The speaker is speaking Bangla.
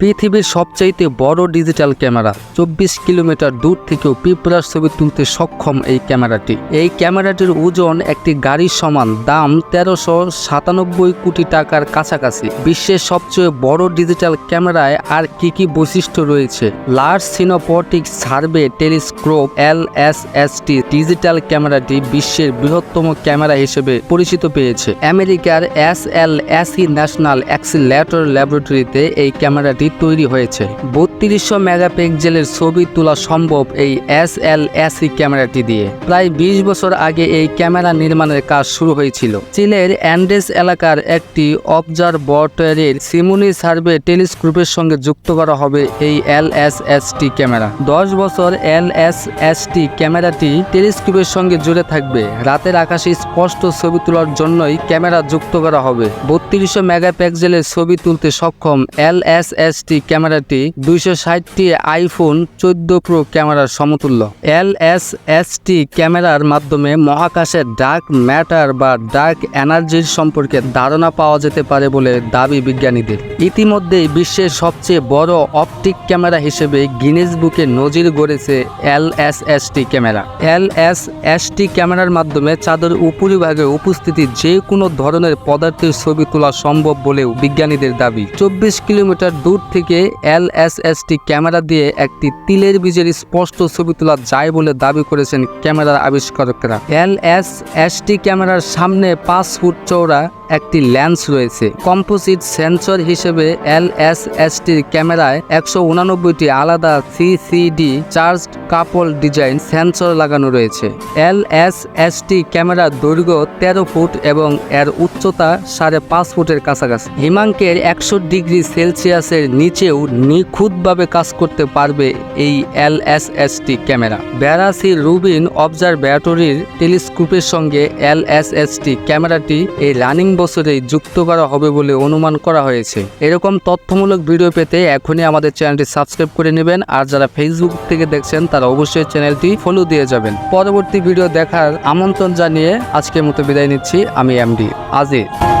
পৃথিবীর সবচাইতে বড় ডিজিটাল ক্যামেরা, চব্বিশ কিলোমিটার দূর থেকেও পিঁপড়ার ছবি তুলতে সক্ষম এই ক্যামেরাটি। এই ক্যামেরাটির ওজন একটি গাড়ির সমান, দাম তেরোশো সাতানব্বই কোটি টাকার কাছাকাছি। বিশ্বের সবচেয়ে বড় ডিজিটাল ক্যামেরায় আর কি কি বৈশিষ্ট্য রয়েছে? Large synoptic survey telescope, L S S T digital ক্যামেরাটি বিশ্বের বৃহত্তম ক্যামেরা হিসেবে পরিচিত পেয়েছে। আমেরিকার S L S E national accelerator ল্যাবরেটরিতে এই ক্যামেরাটি তৈরি হয়েছে। বত্রিশশো মেগাপিক্সেলের ছবি তোলা সম্ভব এই এস এল এসি ক্যামেরাটি দিয়ে। প্রায় বিশ বছর আগে এই ক্যামেরা নির্মাণের কাজ শুরু হয়েছিল। চিলের অ্যান্ডেস এলাকার একটি অবজারভেটরির সিমুনি সার্ভে টেলিস্কোপের সঙ্গে যুক্ত করা হবে এই L S S T camera. দশ বছর এল এস এস টি ক্যামেরাটি টেলিস্কোপের সঙ্গে জুড়ে থাকবে। রাতের আকাশে স্পষ্ট ছবি তোলার জন্যই ক্যামেরা যুক্ত করা হবে। বত্রিশশো মেগাপিক্সেলের ছবি তুলতে সক্ষম এল এস এস টি ক্যামেরাটি দুইশো ষাটটি আইফোন চোদ্দ প্রো ক্যামেরার সমতুল্য। এল এস এস টি ক্যামেরার মাধ্যমে মহাকাশের ডার্ক ম্যাটার বা ডার্ক এনার্জির সম্পর্কে ধারণা পাওয়া যেতে পারে বলে দাবি বিজ্ঞানীদের। ইতিমধ্যেই বিশ্বের সবচেয়ে বড় অপটিক ক্যামেরা হিসেবে গিনেস বুকে নজির গড়েছে L S S T camera. L S S T ক্যামেরার মাধ্যমে চাঁদের উপরিভাগে উপস্থিতি যে কোনো ধরনের পদার্থের ছবি তোলা সম্ভব বলেও বিজ্ঞানীদের দাবি। চব্বিশ কিলোমিটার দূর থেকে L S S T camera দিয়ে একটি তিলের বীজের স্পষ্ট ছবি তোলা যায় বলে দাবি করেছেন ক্যামেরার আবিষ্কারকরা। এল এস এস টি ক্যামেরার সামনে পাঁচ ফুট চওড়া একটি ল্যান্স রয়েছে। কম্পোজিট সেন্সর হিসেবে এল এস এস টির ক্যামেরায় একশো উনানব্বইটি আলাদা CCD charge couple design sensor লাগানো রয়েছে। এল এস এস টি ক্যামেরার দৈর্ঘ্য তেরো ফুট এবং এর উচ্চতা সাড়ে পাঁচ ফুটের কাছাকাছি। হিমাঙ্কের একশো ডিগ্রি সেলসিয়াসের নিচেও নিখুঁতভাবে কাজ করতে পারবে এই L S S T camera. Vera C Rubin অবজারভেটরির টেলিস্কোপের সঙ্গে এল এস এস টি ক্যামেরাটি এই রানিং বছরেই যুক্ত করা হবে বলে অনুমান করা হয়েছে। এরকম তথ্যমূলক ভিডিও পেতে এখনই আমাদের চ্যানেলটি সাবস্ক্রাইব করে নেবেন, আর যারা ফেসবুক থেকে দেখছেন, তারা অবশ্যই চ্যানেলটি ফলো দিয়ে যাবেন। পরবর্তী ভিডিও দেখার আমন্ত্রণ জানিয়ে আজকের মতো বিদায় নিচ্ছি, আমি এমডি আজিজ।